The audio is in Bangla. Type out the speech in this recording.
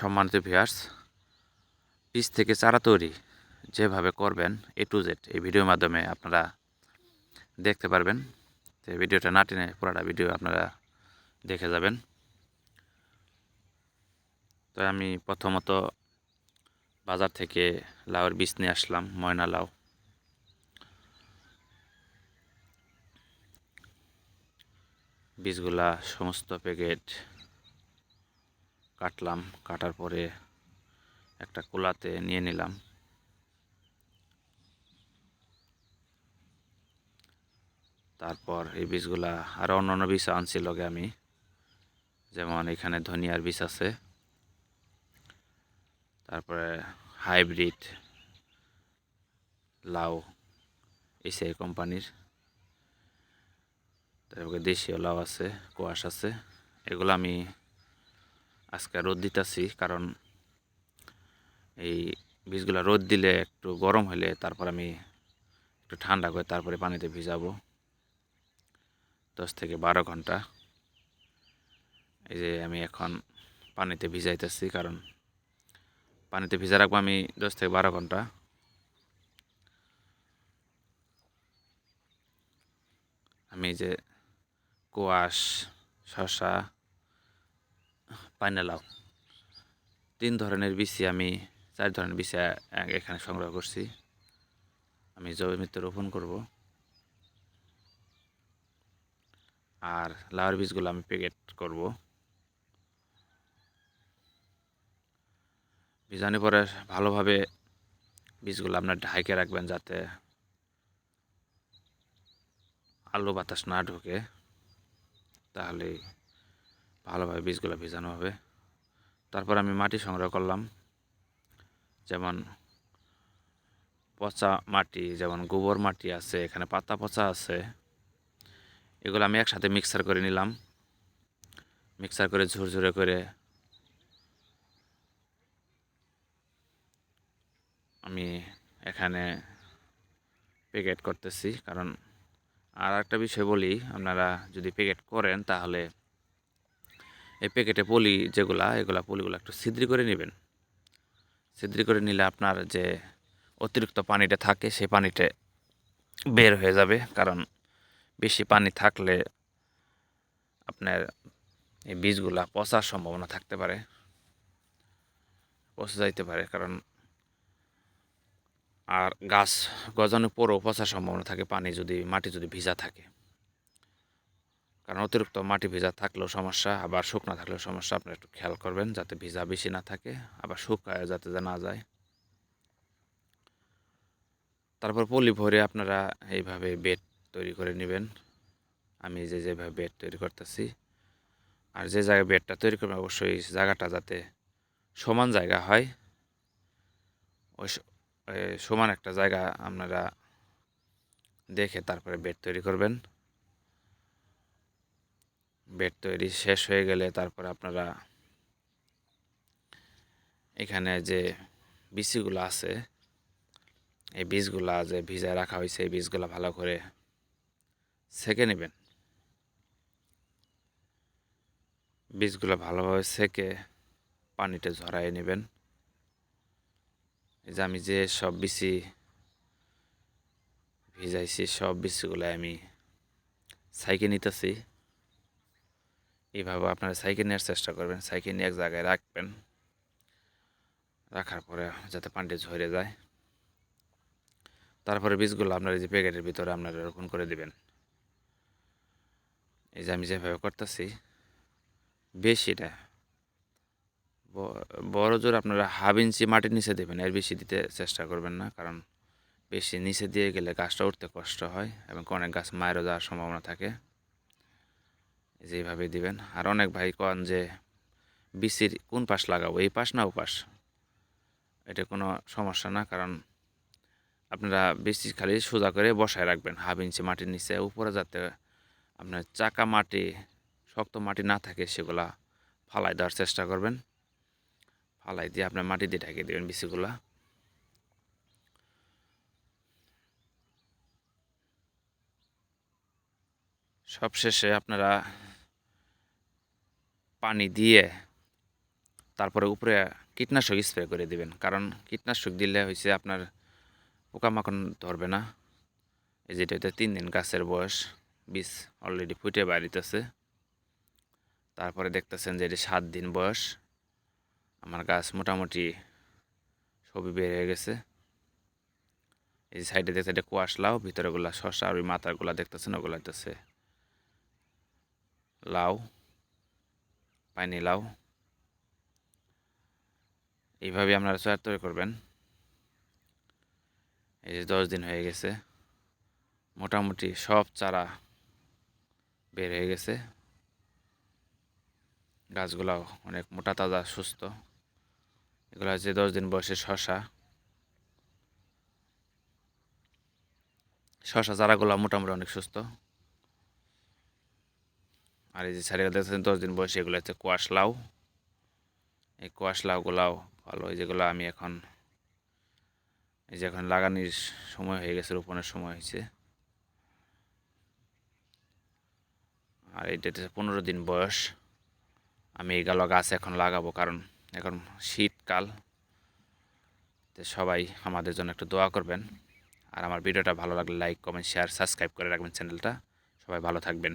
সম্মানিত ভিউয়ার্স বীজ থেকে চারা তৈরি যেভাবে করবেন এ টু জেড এই ভিডিওর মাধ্যমে আপনারা দেখতে পারবেন। তো ভিডিওটা না টেনে পুরোটা ভিডিও আপনারা দেখে যাবেন। তো আমি প্রথমত বাজার থেকে লাউয়ের বীজ নিয়ে আসলাম, ময়না লাউ। বীজগুলা সমস্ত প্যাকেট কাটলাম, কাটার পরে একটা কুলাতে নিয়ে নিলাম। তারপর এই বীজগুলা আরও অন্যান্য বীজ আনছি লগে আমি। যেমন এখানে ধনিয়ার বীজ আছে। তারপরে হাইব্রিড লাউ এসিআই কোম্পানির। তারপরে দেশীয় লাউ আছে, কোয়াশ আছে। এগুলো আমি আজকে রোদ দিতেছি, কারণ এই বীজগুলো রোদ দিলে একটু গরম হলে তারপর আমি একটু ঠান্ডা করে তারপরে পানিতে ভিজাবো। দশ থেকে বারো ঘণ্টা। এই যে আমি এখন পানিতে ভিজাইতেছি, কারণ পানিতে ভিজা রাখব আমি দশ থেকে বারো ঘণ্টা। আমি যে কোয়াশ শশা পাইনালাও তিন ধরনের বিচি আমি, চার ধরনের বিচি এখানে সংগ্রহ করছি। আমি জমিতে রোপণ করব। আর লাউয়ের বীজগুলো আমি প্যাকেট করব। ভিজানি পরে ভালোভাবে বীজগুলো আপনার ঢাইকে রাখবেন যাতে আলু বাতাস না ঢোকে। তাহলে ভালোভাবে বীজগুলো ভিজানো হবে। তারপর আমি মাটি সংগ্রহ করলাম। যেমন পচা মাটি, যেমন গোবর মাটি আছে, এখানে পাতা পচা আছে। এগুলো আমি একসাথে মিক্সার করে নিলাম। মিক্সার করে ঝুরঝুরে করে আমি এখানে প্যাকেট করতেছি। কারণ আর একটা বিষয় বলি, আপনারা যদি প্যাকেট করেন তাহলে এই প্যাকেটে পলি যেগুলা, এগুলা পলিগুলো একটু ছিদ্রি করে নেবেন। ছিদ্রি করে নিলে আপনার যে অতিরিক্ত পানিটা থাকে, সেই পানিটা বের হয়ে যাবে। কারণ বেশি পানি থাকলে আপনার এই বীজগুলা পচার সম্ভাবনা থাকতে পারে। পচে যাইতে পারে, কারণ আর গাছ গজানোর পরও পচার সম্ভাবনা থাকে, পানি যদি, মাটি যদি ভিজা থাকে। কারণ অতিরিক্ত মাটি ভিজা থাকলেও সমস্যা, আবার শুকনা থাকলেও সমস্যা আপনারা একটু খেয়াল করবেন যাতে ভিজা বেশি না থাকে, আবার শুকায় যাতে না যায়। তারপর পলি ভরে আপনারা এইভাবে বেড তৈরি করে নেবেন। আমি যে যেভাবে বেড তৈরি করতেছি, আর যে জায়গায় বেডটা তৈরি করবেন অবশ্যই জায়গাটা যাতে সমান জায়গা হয়। ওই সমান একটা জায়গা আপনারা দেখে তারপরে বেড তৈরি করবেন। বেড তৈরি শেষ হয়ে গেলে তারপরে আপনারা এখানে যে বিচিগুলো আছে, এই বীজগুলা যে ভিজায় রাখা হয়েছে, এই বীজগুলো ভালো করে সেকে নেবেন। বীজগুলো ভালোভাবে সেকে পানিটা ঝরাই নেবেন। যে আমি যে সব বিচি ভিজাইছি, সব বিচিগুলো আমি সাইকে নিতেছি। এইভাবে আপনারা সাইকেল নেওয়ার চেষ্টা করবেন। সাইকেল নিয়ে এক জায়গায় রাখবেন। রাখার পরে যাতে পানিটা ঝরে যায়। তারপরে বীজগুলো আপনার এই যে প্যাকেটের ভিতরে আপনারা রোপণ করে দিবেন। এই যে আমি যেভাবে করতেছি বেশিটা বড় জোর আপনারা হাফ ইঞ্চি মাটির নিচে দেবেন, এর বেশি দিতে চেষ্টা করবেন না। কারণ বেশি নিচে দিয়ে গেলে গাছটা উঠতে কষ্ট হয় এবং অনেক গাছ মায়েরও যাওয়ার সম্ভাবনা থাকে। যেভাবে দিবেন। আর অনেক ভাই কন যে বিসির কোন পাশ লাগাবো, এই পাশ না ও পাশ? এটা কোনো সমস্যা না, কারণ আপনারা বেশি খালি সোজা করে বসায় রাখবেন, হাফ ইঞ্চি মাটির নিচে, উপরে যাতে আপনার চাকা মাটি, শক্ত মাটি না থাকে, সেগুলা ফালাই দেওয়ার চেষ্টা করবেন। ফালাই দিয়ে আপনার মাটি দিয়ে ঢেকে দেবেন বিচিগুলা সবশেষে আপনারা পানি দিয়ে তারপরে উপরে কীটনাশক স্প্রে করে দিবেন। কারণ কীটনাশক দিলে হয়েছে আপনার পোকামাকড় ধরবে না। এই যেটা এটা তিন দিন গাছের বয়স, বীজ অলরেডি ফুটে বাড়িতেছে। তারপরে দেখতেছেন যে এটা সাত দিন বয়স। আমার গাছ মোটামুটি সবই বের হয়ে গেছে। এই সাইডে দেখতে এটা কুয়াশ লাউ ভিতরেগুলা শসা আর ওই মাথাগুলা দেখতেছেন, ওগুলো হইতেছে লাউ। পাইনি, লাউ। এইভাবে আপনারা চার তৈরি করবেন। এই যে দশ দিন হয়ে গেছে, মোটামুটি সব চারা বের হয়ে গেছে। গাছগুলাও অনেক মোটা তাজা, সুস্থ। এগুলো হচ্ছে দশ দিন বয়সে শশা। শশা চারাগুলো মোটামুটি অনেক সুস্থ। আর এই যে চারিগুলো দেখতেছেন, দশ দিন বয়সে এগুলো হচ্ছে কোয়াশ লাউ। এই কোয়াশ লাউগুলাও ভালো। যেগুলো আমি এখন, এই যে এখন লাগানির সময় হয়ে গেছে, রোপণের সময় হয়েছে। আর এইটাতে পনেরো দিন বয়স। আমি এইগুলো গাছ এখন লাগাবো, কারণ এখন শীতকাল। তো সবাই আমাদের জন্য একটু দোয়া করবেন। আর আমার ভিডিওটা ভালো লাগলে লাইক, কমেন্ট, শেয়ার, সাবস্ক্রাইব করে রাখবেন চ্যানেলটা। সবাই ভালো থাকবেন।